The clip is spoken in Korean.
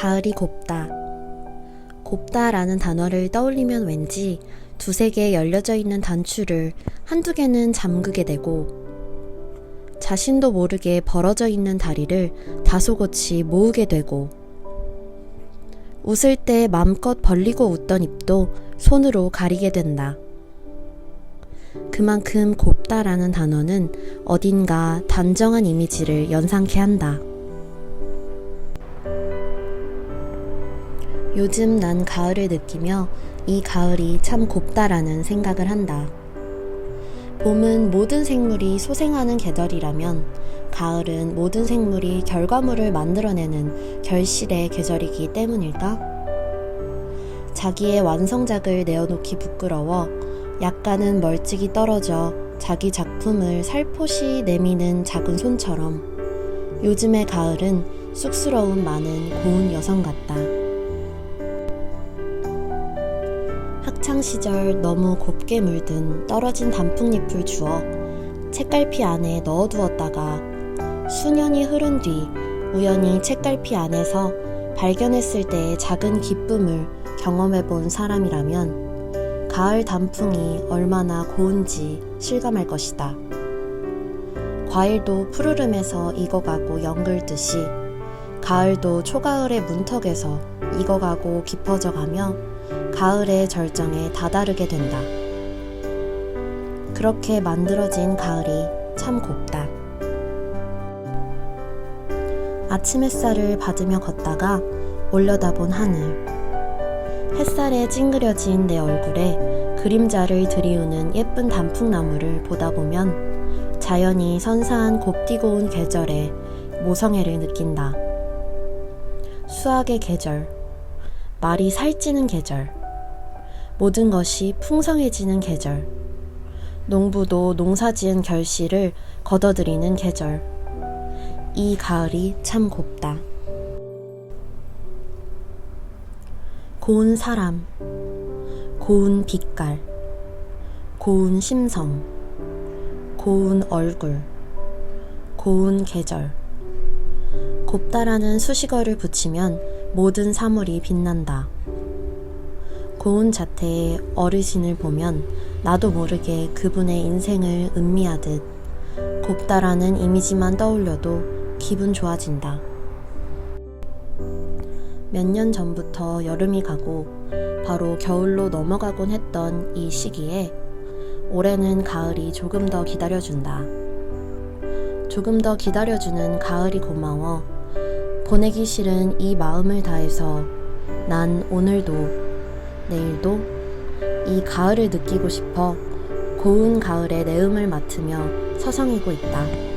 가을이 곱다. 곱다라는 단어를 떠올리면 왠지 두세 개 열려져 있는 단추를 한두 개는 잠그게 되고 자신도 모르게 벌어져 있는 다리를 다소곳이 모으게 되고 웃을 때 맘껏 벌리고 웃던 입도 손으로 가리게 된다. 그만큼 곱다라는 단어는 어딘가 단정한 이미지를 연상케 한다. 요즘 난 가을을 느끼며 이 가을이 참 곱다라는 생각을 한다. 봄은 모든 생물이 소생하는 계절이라면 가을은 모든 생물이 결과물을 만들어내는 결실의 계절이기 때문일까? 자기의 완성작을 내어놓기 부끄러워 약간은 멀찍이 떨어져 자기 작품을 살포시 내미는 작은 손처럼 요즘의 가을은 쑥스러움 많은 고운 여성 같다. 학창 시절 너무 곱게 물든 떨어진 단풍잎을 주워 책갈피 안에 넣어두었다가 수년이 흐른 뒤 우연히 책갈피 안에서 발견했을 때의 작은 기쁨을 경험해 본 사람이라면 가을 단풍이 얼마나 고운지 실감할 것이다. 과일도 푸르름에서 익어가고 연글듯이 가을도 초가을의 문턱에서 익어가고 깊어져 가며 가을의 절정에 다다르게 된다. 그렇게 만들어진 가을이 참 곱다. 아침 햇살을 받으며 걷다가 올려다본 하늘. 햇살에 찡그려진 내 얼굴에 그림자를 들이우는 예쁜 단풍나무를 보다 보면 자연이 선사한 곱디고 온 계절에 모성애를 느낀다. 수학의 계절, 말이 살찌는 계절, 모든 것이 풍성해지는 계절, 농부도 농사 지은 결실을 걷어들이는 계절. 이 가을이 참 곱다. 고운 사람, 고운 빛깔, 고운 심성, 고운 얼굴, 고운 계절. 곱다라는 수식어를 붙이면 모든 사물이 빛난다. 고운 자태의 어르신을 보면 나도 모르게 그분의 인생을 음미하듯 곱다라는 이미지만 떠올려도 기분 좋아진다. 몇 년 전부터 여름이 가고 바로 겨울로 넘어가곤 했던 이 시기에 올해는 가을이 조금 더 기다려준다. 조금 더 기다려주는 가을이 고마워. 보내기 싫은 이 마음을 다해서 난 오늘도 내일도 이 가을을 느끼고 싶어 고운 가을의 내음을 맡으며 서성이고 있다.